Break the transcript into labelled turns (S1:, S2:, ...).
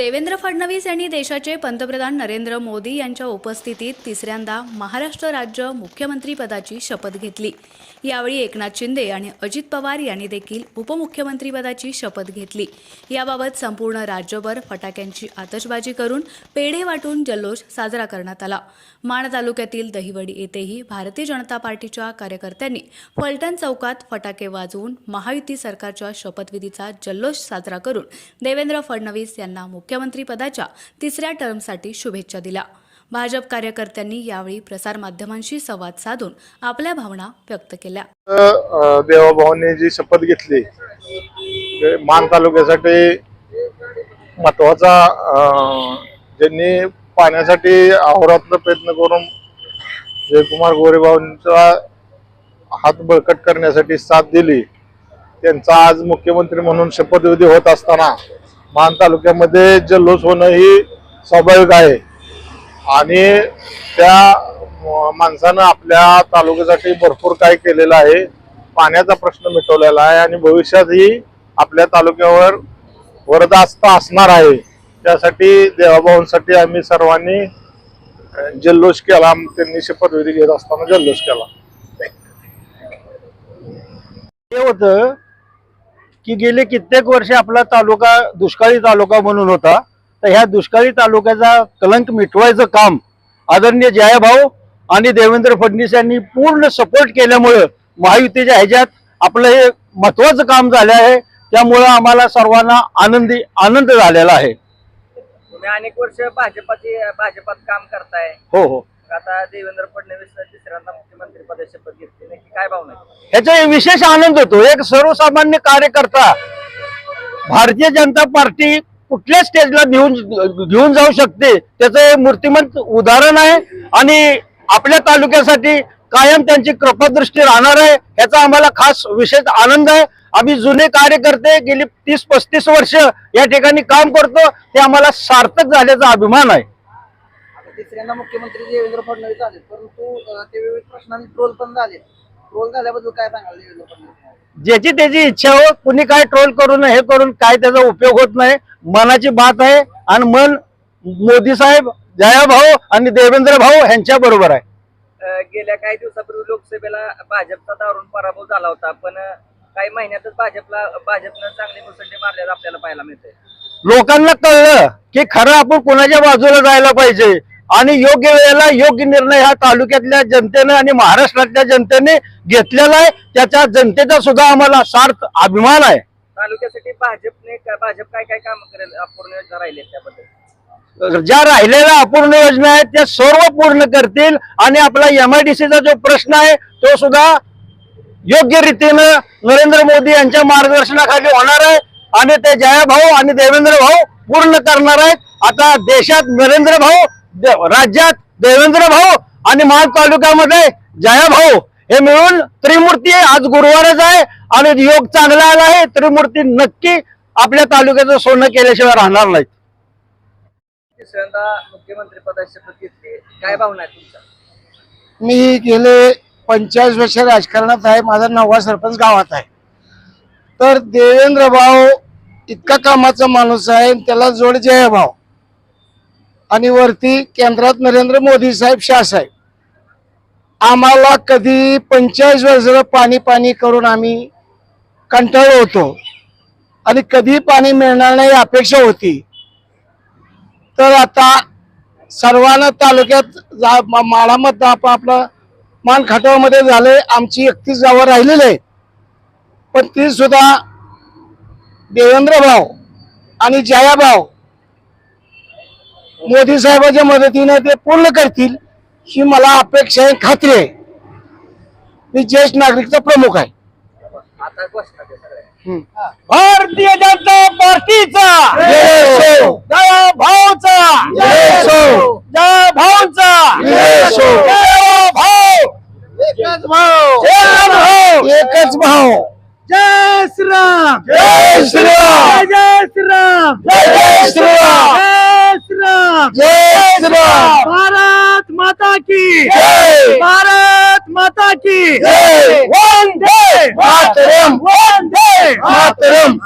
S1: देवेंद्र फडणवीस यांनी देशाचे पंतप्रधान नरेंद्र मोदी यांच्या उपस्थितीत तिसऱ्यांदा महाराष्ट्र राज्य मुख्यमंत्रीपदाची शपथ घेतली. यावेळी एकनाथ शिंदे आणि अजित पवार यांनी देखील उपमुख्यमंत्रीपदाची शपथ घेतली. याबाबत संपूर्ण राज्यभर फटाक्यांची आतषबाजी करून पेढे वाटून जल्लोष साजरा करण्यात आला. माण तालुक्यातील दहिवडी येथेही भारतीय जनता पार्टीच्या कार्यकर्त्यांनी फलटण चौकात फटाके वाजवून महायुती सरकारच्या शपथविधीचा जल्लोष साजरा करून देवेंद्र फडणवीस यांना मुख्यमंत्रीपदाच्या तिसऱ्या टर्मसाठी शुभेच्छा दिल्या. भाजप कार्यकर्त्यांनी यावेळी प्रसारमाध्यमांशी संवाद साधून आपल्या भावना व्यक्त केल्या.
S2: अ, देवाभाऊंनी जी शपथ घेतली ते मान तालुक्यासाठी महत्त्वाचा ज्यांनी पाण्यासाठी अहोरात्र प्रयत्न करून जयकुमार गोरेबाबांचा हात बळकट करण्यासाठी साथ दिली त्यांचा आज मुख्यमंत्री म्हणून शपथविधी होत असताना मान तालुक्यामध्ये जल्लोष होणं ही स्वाभाविक आहे. आणि त्या माणसानं आपल्या तालुक्यासाठी भरपूर काय केलेलं आहे. पाण्याचा प्रश्न मिटवलेला आहे आणि भविष्यातही आपल्या तालुक्यावर वरदास्त असणार आहे. त्यासाठी देवाभाऊंसाठी आम्ही सर्वांनी जल्लोष केला. त्यांनी शपथविधी घेत असताना जल्लोष केला.
S3: हे होतं की गेले कित्येक वर्ष आपला तालुका दुष्काळी तालुका म्हणून होता तर ह्या दुष्काळी तालुक्याचा कलंक मिटवायचं काम आदरणीय जयाभाऊ आणि देवेंद्र फडणवीस यांनी पूर्ण सपोर्ट केल्यामुळं महायुतीच्या ह्याच्यात आपलं हे महत्वाचं काम झालं आहे. त्यामुळं आम्हाला सर्वांना आनंदी आनंद झालेला आहे.
S4: तुम्ही अनेक वर्ष भाजपाची भाजपात काम करताय.
S3: हो हो.
S4: आता देवेंद्र फडणवीस तिसऱ्यांदा मुख्यमंत्री पदाची शपथ घेतली नक्की काय भावना आहे?
S3: ह्याचा विशेष आनंद होतो. एक सर्वसामान्य कार्यकर्ता भारतीय जनता पार्टी कुठल्या स्टेजला घेऊन घेऊन जाऊ शकते त्याचं हे मूर्तिमंत उदाहरण आहे. आणि आपल्या तालुक्यासाठी कायम त्यांची कृपादृष्टी राहणार आहे ह्याचा आम्हाला खास विशेष आनंद आहे. आम्ही जुने कार्यकर्ते गेली तीस पस्तीस वर्ष या ठिकाणी काम करतो ते आम्हाला सार्थक झाल्याचा अभिमान आहे.
S4: तिसऱ्यांदा मुख्यमंत्री देवेंद्र फडणवीस झाले परंतु ते विविध प्रश्नांनी ट्रोल पण झाले ट्रोल झाल्याबद्दल काय सांगाल देवेंद्र फडणवीस?
S3: ज्याची त्याची इच्छा हो कुणी काय ट्रोल करून हे करून काय त्याचा उपयोग होत नाही. मनाची बात आहे आणि मन मोदी साहेब जया भाऊ आणि देवेंद्र भाऊ यांच्या बरोबर आहे.
S4: गेल्या काही दिवसापूर्वी लोकसभेला भाजपचा दारुण पराभव झाला होता पण काही महिन्यातच भाजपला भाजपनं चांगली मुसंडी मारल्याचं आपल्याला पाहायला मिळतंय.
S3: लोकांना कळलं की खरं आपण कोणाच्या बाजूला जायला पाहिजे. आणि योग्य वेळेला योग्य निर्णय ह्या तालुक्यातल्या जनतेने आणि महाराष्ट्रातल्या जनतेने घेतलेला आहे. त्याच्या जनतेचा सुद्धा आम्हाला सार्थ अभिमान आहे.
S4: तालुक्यासाठी भाजपने भाजप काय काय काम करेल? अपूर्ण योजना राहिले त्याबद्दल.
S3: ज्या राहिलेल्या अपूर्ण योजना आहेत त्या सर्व पूर्ण करतील आणि आपला एमआयडीसीचा जो प्रश्न आहे तो सुद्धा योग्य रीतीनं नरेंद्र मोदी यांच्या मार्गदर्शनाखाली होणार आहे आणि ते जया भाऊ आणि देवेंद्र भाऊ पूर्ण करणार आहेत. आता देशात नरेंद्र भाऊ राज्यात देवेंद्र भाऊ आणि महाड तालुक्यामध्ये जया भाऊ हे मिळून त्रिमूर्ती आज गुरुवारच आहे आणि योग चांगला आला आहे. त्रिमूर्ती नक्की आपल्या तालुक्याचं सोनं केल्याशिवाय राहणार नाहीत.
S4: तिसऱ्यांदा मुख्यमंत्री पदाची शपथ घेतली काय भावना आहे तुमच्या?
S5: मी गेले पंचेचाळीस वर्ष राजकारणात आहे. माझा नववा सरपंच गावात आहे. तर देवेंद्र भाऊ इतका कामाचा माणूस आहे त्याला जोड जय भाऊ. आणि वरती केंद्रात नरेंद्र मोदी साहेब शाह साहेब. आम्हाला कधी पंचेचाळीस वर्ष पाणी पाणी करून आम्ही कंटाळ होतो. आणि कधी पाणी मिळणार नाही अपेक्षा होती. तर आता सर्वांना तालुक्यात जा- माळामध्ये आप आपलं मान खटावमध्ये झाले आमची एकतीस गावं राहिलेली आहे पण ती सुद्धा देवेंद्र भाऊ आणि जया भाऊ मोदी साहेबांच्या मदतीने ते पूर्ण करतील ही मला अपेक्षा आहे खात्री आहे. मी ज्येष्ठ नागरिकचा प्रमुख आहे.
S3: भारतीय जनता पार्टीचा.
S5: जय हो.
S3: जय भाऊचा.
S5: जय हो.
S3: जय भाऊचा.
S5: जय हो.
S3: जय भाऊ.
S5: एकच भाऊ.
S3: जय भाऊ.
S5: एकच भाऊ.
S3: जय श्रीराम
S5: जय श्रीराम
S3: जय श्रीराम
S5: जय श्रीराम
S3: जय श्रीराम भारत माता की. भारत माता की. वंदे
S5: मातरम.
S3: वंदे
S5: मातरम